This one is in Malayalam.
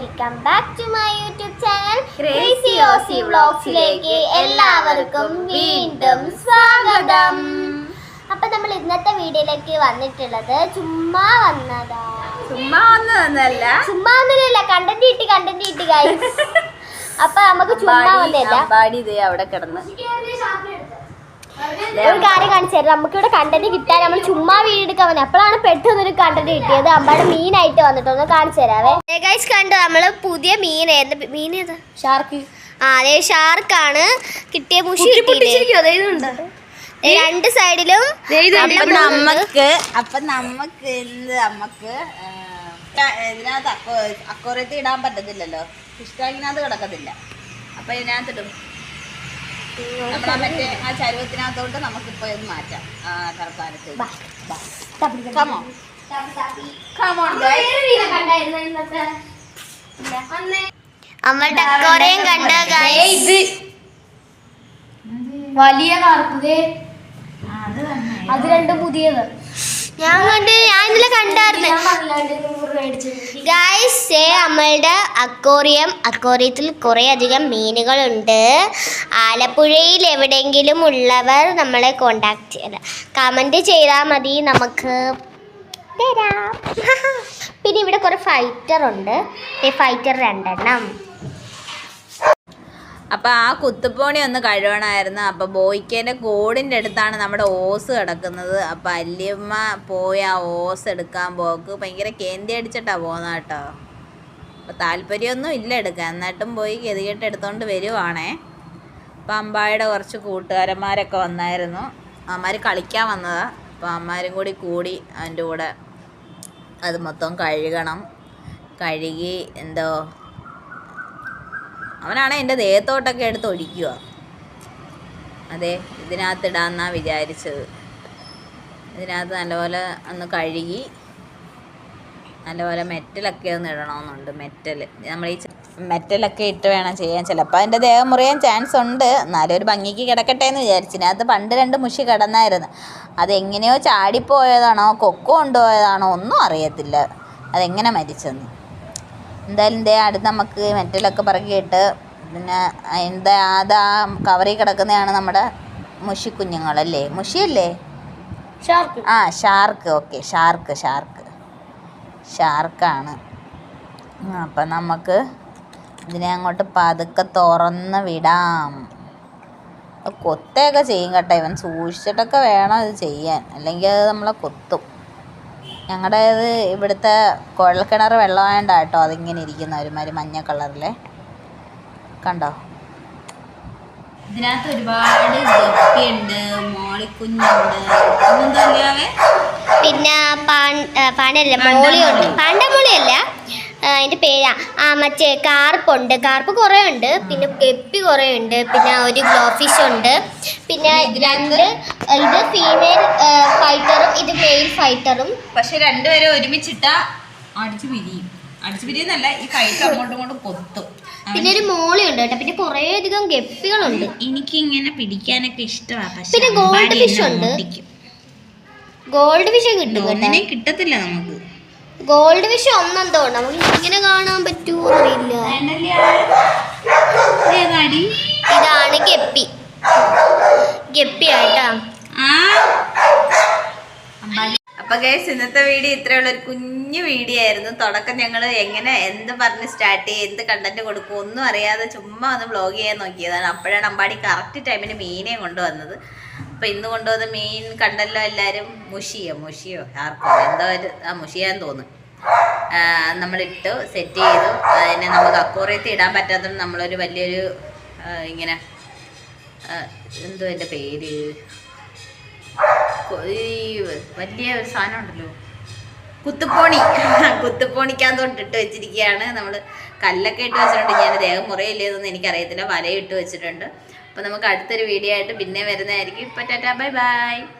Welcome back to my YouTube channel crazy Aussie വ്ളോഗ്സിലേക്ക് എല്ലാവർക്കും വീണ്ടും സ്വാഗതം. അപ്പൊ നമ്മൾ ഇന്നത്തെ വീഡിയോയിലേക്ക് വന്നിട്ടുള്ളത് ചുമ്മാ വന്നതാ. ചുമ്മാ വന്നതല്ല ചുമ്മാ വന്നതല്ല കണ്ടന്റ് കിട്ടി കണ്ടന്റ് കിട്ടി guys. അപ്പൊ നമുക്ക് ചുമ്മാ വന്നല്ല അവിടെ കിടന്ന്. ഒരു കാര്യം കാണിച്ചു തരാം. നമുക്കിവിടെ കണ്ടന്റ് കിട്ടാൻ നമ്മൾ ചുമ്മാ വീഡിയോ എടുക്കാൻ വന്നത്. അപ്പോഴാണ് പെട്ടെന്ന് ഒരു കണ്ടന്റ് കിട്ടിയത്. അമ്പാടെ മീനായിട്ട് വന്നിട്ട് ഒന്ന് കാണിച്ചു തരാവേ. ഗൈസ് കണ്ടു? നമ്മൾ പുതിയ മീൻ ഏത്? മീൻ ഏതാ? ഷാർക്ക് ആ അതെ ഷാർക്കാണ് കിട്ടിയ മുഷി? രണ്ട് സൈഡിലും നമ്മക്ക് അപ്പൊ നമ്മക്ക് എന്ത് നമ്മക്ക് ആ, ക- ഇതിനകത്ത് അക്കോ ഇടാൻ പറ്റത്തില്ലല്ലോ. ഫിഷ് ടാങ്കിനകത്ത് കിടക്കത്തില്ല. അപ്പൊ ഇതിനകത്ത് ഇടും നമ്മളാ മറ്റേ ആ ചരുവത്തിനകത്തോട്ട് നമുക്കിപ്പോ ഇത് മാറ്റാം. ആ തൽക്കാലത്ത് കമോ guys. നമ്മൾ ഡക്കോറയും കണ്ട ഗൈസ് വലിയ തന്നെ അത് രണ്ടും പുതിയത്. ഞാൻ കണ്ട് ഞാൻ ഇന്നലെ കണ്ടായിരുന്നു. ഗായ്സ് നമ്മളുടെ അക്കോറിയം അക്കോറിയത്തിൽ കുറേ അധികം മീനുകളുണ്ട്. ആലപ്പുഴയിൽ എവിടെയെങ്കിലും ഉള്ളവർ നമ്മളെ കോണ്ടാക്ട് ചെയ്യല കമന്റ് ചെയ്താൽ മതി നമുക്ക് തരാം. പിന്നെ ഇവിടെ കുറേ ഫൈറ്റർ ഉണ്ട്. ഈ ഫൈറ്റർ രണ്ടെണ്ണം. അപ്പൊ ആ കുത്തുപോണി ഒന്ന് കഴുകണമായിരുന്നു അപ്പോൾ ബോയ്ക്കേന്റെ കോടിന്റെ അടുത്താണ് നമ്മുടെ ഓസ് കിടക്കുന്നത്. അപ്പോൾ അല്ലിയമ്മ പോയി ആ ഓസ് എടുക്കാൻ പോക്ക്. ഭയങ്കര കേന്തി അടിച്ചിട്ടാ പോകുന്നത് കേട്ടോ. അപ്പൊ താല്പര്യമൊന്നും ഇല്ല എടുക്കാൻ. എന്നിട്ടും പോയി ഗതികെട്ട് എടുത്തുകൊണ്ട് വരുവാണേ. അപ്പോൾ അമ്പായുടെ കുറച്ച് കൂട്ടുകാരന്മാരൊക്കെ വന്നായിരുന്നു. അമ്മമാർ കളിക്കാൻ വന്നതാ. അപ്പോൾ അമ്മമാരും കൂടി കൂടി അതിന്റെ കൂടെ അത് മൊത്തം കഴുകണം. കഴുകി എന്തോ അവനാണ് എന്റെ ദേഹത്തോട്ടൊക്കെ എടുത്ത് ഒഴിക്കുക. അതെ ഇതിനകത്ത് ഇടാന്നാ വിചാരിച്ചത്. ഇതിനകത്ത് നല്ലപോലെ ഒന്ന് കഴുകി നല്ലപോലെ മെറ്റലൊക്കെ ഒന്ന് ഇടണമെന്നുണ്ട് മെറ്റൽ നമ്മൾ ഈ മെറ്റലൊക്കെ ഇട്ട് വേണം ചെയ്യാൻ. ചിലപ്പോൾ അതിന്റെ ദേഹം മുറിയാൻ ചാൻസ് ഉണ്ട്. എന്നാലും ഒരു ഭംഗിക്ക് കിടക്കട്ടെ എന്ന് വിചാരിച്ചു. അത് പണ്ട് രണ്ട് മുഷി കിടന്നായിരുന്നു. അതെങ്ങനെയോ ചാടിപ്പോയതാണോ കൊക്കോ കൊണ്ടുപോയതാണോ ഒന്നും അറിയത്തില്ല. അതെങ്ങനെ മരിച്ചെന്ന്. എന്തായാലും ദേ അടുത്ത് നമുക്ക് മെറ്റലൊക്കെ പറക്കിയിട്ട് പിന്നെ അതിന്റെ അതാ കവറിൽ കിടക്കുന്നതാണ് നമ്മുടെ മുഷി കുഞ്ഞുങ്ങളല്ലേ മുഷിയല്ലേ? ആ ഷാർക്ക്. Okay shark shark. ഷാർക്കാണ്. അപ്പം നമുക്ക് ഇതിനെ അങ്ങോട്ട് പതുക്കെ തുറന്ന് വിടാം. കൊത്തയൊക്കെ ചെയ്യും കേട്ടോ ഇവൻ. സൂക്ഷിച്ചിട്ടൊക്കെ വേണം ഇത് ചെയ്യാൻ. അല്ലെങ്കിൽ അത് നമ്മളെ കൊത്തും. ഞങ്ങളുടെ ഇത് ഇവിടുത്തെ കുഴൽക്കിണർ വെള്ളമായതുകൊണ്ടാണ് കേട്ടോ അതിങ്ങനെ ഇരിക്കുന്ന ഒരുമാതിരി മഞ്ഞ കളറിൽ കണ്ടോ? ഇതിനകത്ത് ഒരുപാട് ഗപ്പിയുണ്ട് മോളിക്കുഞ്ഞുണ്ട്. പിന്നെ പാണ്ടല്ല? മോളിയുണ്ട്. പാണ്ട അതിന്റെ പേരാ. ആ മറ്റേ കാർപ്പുണ്ട്. കാർപ്പ് കുറേ ഉണ്ട്. പിന്നെ കെപ്പി കുറേ ഉണ്ട്. പിന്നെ ഒരു ഗ്ലോഫിഷ് ഉണ്ട്. പിന്നെ രണ്ട് ഇത് ഫീമെയിൽ ഫൈറ്ററും ഇത് മെയിൽ ഫൈറ്ററും. പക്ഷെ രണ്ടുപേരും ഒരുമിച്ചിട്ട അടിച്ചു പിരിയും അടിച്ചു പിരിയുന്നല്ല ഈ ഫൈറ്റ് അങ്ങോട്ടും ഇങ്ങോട്ടും കൊത്തും. പിന്നെ ഒരു മോളി ഉണ്ട് കേട്ടോ. പിന്നെ കുറേ അധികം ഗപ്പികളുണ്ട്. എനിക്ക് ഇങ്ങനെ പിടിക്കാനൊക്കെ ഇഷ്ടമാണ് പിന്നെ ഗോൾഡ് ഫിഷ് ഉണ്ട്. ഗോൾഡ് ഫിഷ് കേട്ടോ കിട്ടത്തില്ല നമുക്ക്. ഗോൾഡ് ഫിഷ് ഒന്നെന്തോ ഉണ്ട്. നമുക്ക് ഇങ്ങനെ കാണാൻ പറ്റുമോ അറിയില്ല ഇതാണ് ഗപ്പി. ഗപ്പി ആയിട്ടാ. അപ്പൊ ഗൈസ് ഇന്നത്തെ വീഡിയോ ഇത്രയുള്ള ഒരു കുഞ്ഞു വീഡിയോ ആയിരുന്നു. തുടക്കം ഞങ്ങൾ എങ്ങനെ എന്ത് പറഞ്ഞ് സ്റ്റാർട്ട് ചെയ്യുക എന്ത് കണ്ടന്റ് കൊടുക്കും ഒന്നും അറിയാതെ ചുമ്മാ ഒന്ന് വ്ളോഗ് ചെയ്യാൻ നോക്കിയതാണ്. അപ്പോഴാണ് അമ്പാടി കറക്റ്റ് ടൈമിന് മീനെ കൊണ്ടുവന്നത്. അപ്പൊ ഇന്ന് കൊണ്ടുവന്ന മീൻ കണ്ടല്ലോ എല്ലാരും? മുഷിയോ മുഷിയോ? ആർക്കോ? എന്തോ ആ മുഷിയാന്ന് തോന്നുന്നു. നമ്മളിട്ട് സെറ്റ് ചെയ്തു. അതിനെ നമുക്ക് അക്കോറിയത്തിൽ ഇടാൻ പറ്റാത്തതുകൊണ്ട് നമ്മളൊരു വലിയൊരു ഇങ്ങനെ എന്തോ എന്റെ പേര്? വലിയ ഒരു സാധനം ഉണ്ടല്ലോ. കുത്തുപ്പോണി കുത്തുപ്പോണിക്കകത്തോട്ട് ഇട്ട് വെച്ചിരിക്കുകയാണ്. നമ്മൾ കല്ലൊക്കെ ഇട്ട് വെച്ചിട്ടുണ്ട്. ഞാൻ ദേഹം മുറയില്ലേതൊന്നും എനിക്കറിയത്തില്ല. വലയിട്ട് വെച്ചിട്ടുണ്ട്. അപ്പോൾ നമുക്ക് അടുത്തൊരു വീഡിയോ ആയിട്ട് പിന്നെ വരുന്നതായിരിക്കും. ഇപ്പോൾ ടാറ്റാ ബൈ ബൈ.